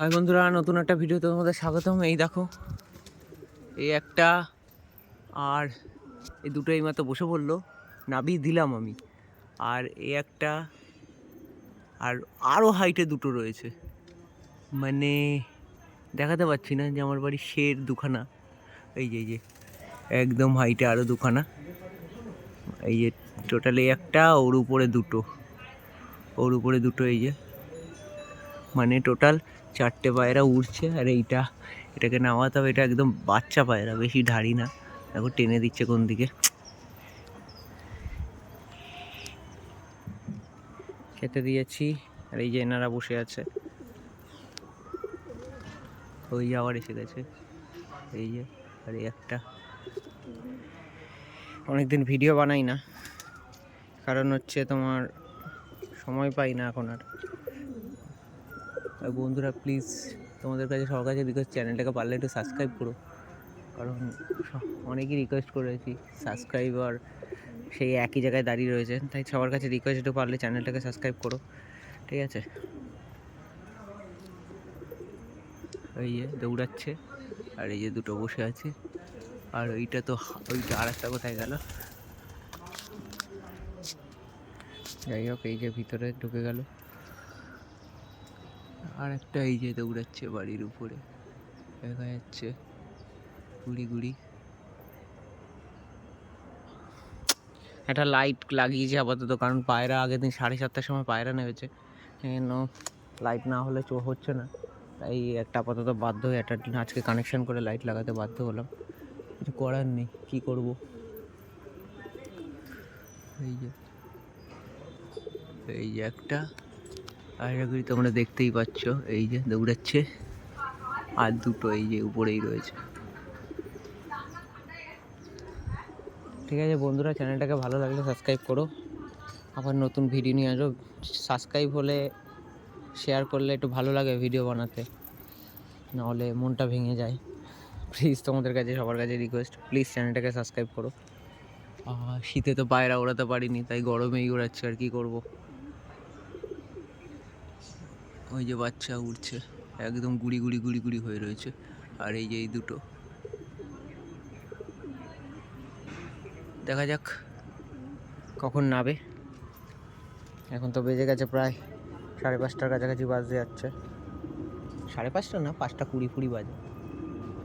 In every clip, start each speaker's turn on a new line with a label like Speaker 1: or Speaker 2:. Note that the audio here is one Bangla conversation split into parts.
Speaker 1: হাই বন্ধুরা, নতুন একটা ভিডিওতে তোমাদের স্বাগতম। এই দেখো, এই একটা, আর এই দুটো এই মাত্র বসে পড়ল নাবি দিলাম আমি। আর এই একটা, আর আরও হাইটে দুটো রয়েছে। মানে দেখাতে পাচ্ছি না যে আমার বাড়ি শের দুখানা। এই যে এই যে, একদম হাইটে আরও দুখানা। এই যে, টোটালি একটা, ওর উপরে দুটো। ওর উপরে দুটো এই যে। মানে টোটাল চারটে পায়রা উড়ছে, আর এইটা, এটাকে নামাতে হবে এটা একদম বাচ্চা পায়রা, বেশি ধারি না। দেখো, টেনে দিচ্ছে কোন দিকে। খেতে দিয়েছি, আর এই যে এনারা বসে আছে। ওই যে আবার এসে গেছে। এই যে, আর এই একটা। অনেকদিন ভিডিও বানাই না, কারণ হচ্ছে তোমার সময় পাই না এখন আর। আর বন্ধুরা প্লিজ তোমাদের কাছে, সবার কাছে রিকোয়েস্ট চ্যানেলটাকে পারলে একটু সাবস্ক্রাইব করো। কারণ অনেকেই রিকোয়েস্ট করেছি সাবস্ক্রাইবার সেই একই জায়গায় দাঁড়িয়ে রয়েছে। তাই সবার কাছে রিকোয়েস্ট একটু পারলে চ্যানেলটাকে সাবস্ক্রাইব করো। ঠিক আছে? এই যে দৌড়াচ্ছে, আর এই যে দুটো বসে আছে। আর ওইটা তো, ওইটা আর একটা কোথায় গেল? যাই হোক, এই যে ভিতরে ঢুকে গেল। আর একটা এই যে দৌড়াচ্ছে বাড়ির উপরে। দেখা যাচ্ছে। গুড়ি গুড়ি। একটা লাইট লাগিয়েছে আপাতত, কারণ পায়রা আগের দিন সাড়ে সাতটার সময় পায়রা নেমেছে। লাইট না হলে চো হচ্ছে না। তাই একটা আপাতত বাধ্য হয়ে একটা আজকে কানেকশন করে লাইট লাগাতে বাধ্য হলাম। কিছু করার নেই, কী করব? এই যে এই যে একটা পায়রাগুলি তোমরা দেখতেই পাচ্ছ, এই যে দৌড়াচ্ছে। আর দুটো এই যে উপরেই রয়েছে। ঠিক আছে বন্ধুরা, চ্যানেলটাকে ভালো লাগলে সাবস্ক্রাইব করো। আবার নতুন ভিডিও নিয়ে আসো। সাবস্ক্রাইব হলে শেয়ার করলে একটু ভালো লাগে ভিডিও বানাতে। নাহলে মনটা ভেঙে যায়। প্লিজ তোমাদের কাছে, সবার কাছে রিকোয়েস্ট প্লিজ চ্যানেলটাকে সাবস্ক্রাইব করো। শীতে তো পায়রা ওড়াতে পারিনি, তাই গরমেই ওড়াচ্ছে, আর কি করব? ওই যে বাচ্চা উঠছে একদম গুড়ি গুড়ি গুড়ি গুড়ি হয়ে রয়েছে। আর এই যে এই দুটো। দেখা যাক কখন নাবে এখন তো বেজে গেছে প্রায় সাড়ে পাঁচটার কাছাকাছি বাজতে যাচ্ছে। সাড়ে পাঁচটা না, পাঁচটা কুড়ি কুড়ি বাজে।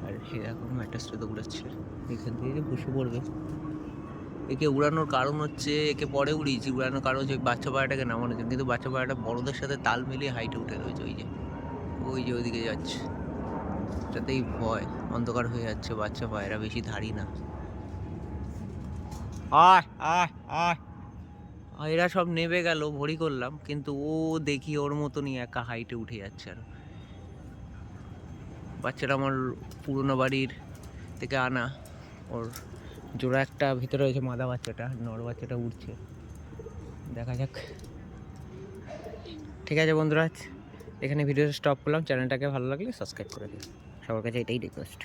Speaker 1: আর সে একটা ম্যাটাসটা দৌড়াচ্ছে এখান থেকে বসে পড়বে। একে উড়ানোর কারণ হচ্ছে, একে পরে উড়িয়েছি, উড়ানোর কারণ হচ্ছে বাচ্চা পায়রাটাকে নামানোর জন্য কিন্তু বাচ্চা পায়রাটা বড়দের সাথে তাল মিলিয়ে হাইটে উঠে রয়েছে, ওই যে ওই যে ওইদিকে যাচ্ছে। এটাতেই ভয়, অন্ধকার হয়ে যাচ্ছে বাচ্চা পায়রা বেশি ধারি না। এরা সব নেবে গেল, ভরি করলাম, কিন্তু ও দেখি ওর মতনই একা হাইটে উঠে যাচ্ছে আর। বাচ্চাটা আমার পুরনো বাড়ির থেকে আনা, ওর জোড়া একটা ভিতরে রয়েছে মাদা বাচ্চাটা, নর বাচ্চাটা উঠছে দেখা যাক। ঠিক আছে বন্ধুরা, এখানে ভিডিও স্টপ করলাম। চ্যানেলটাকে ভালো লাগলে সাবস্ক্রাইব করে দিন সবার কাছে এটাই রিকোয়েস্ট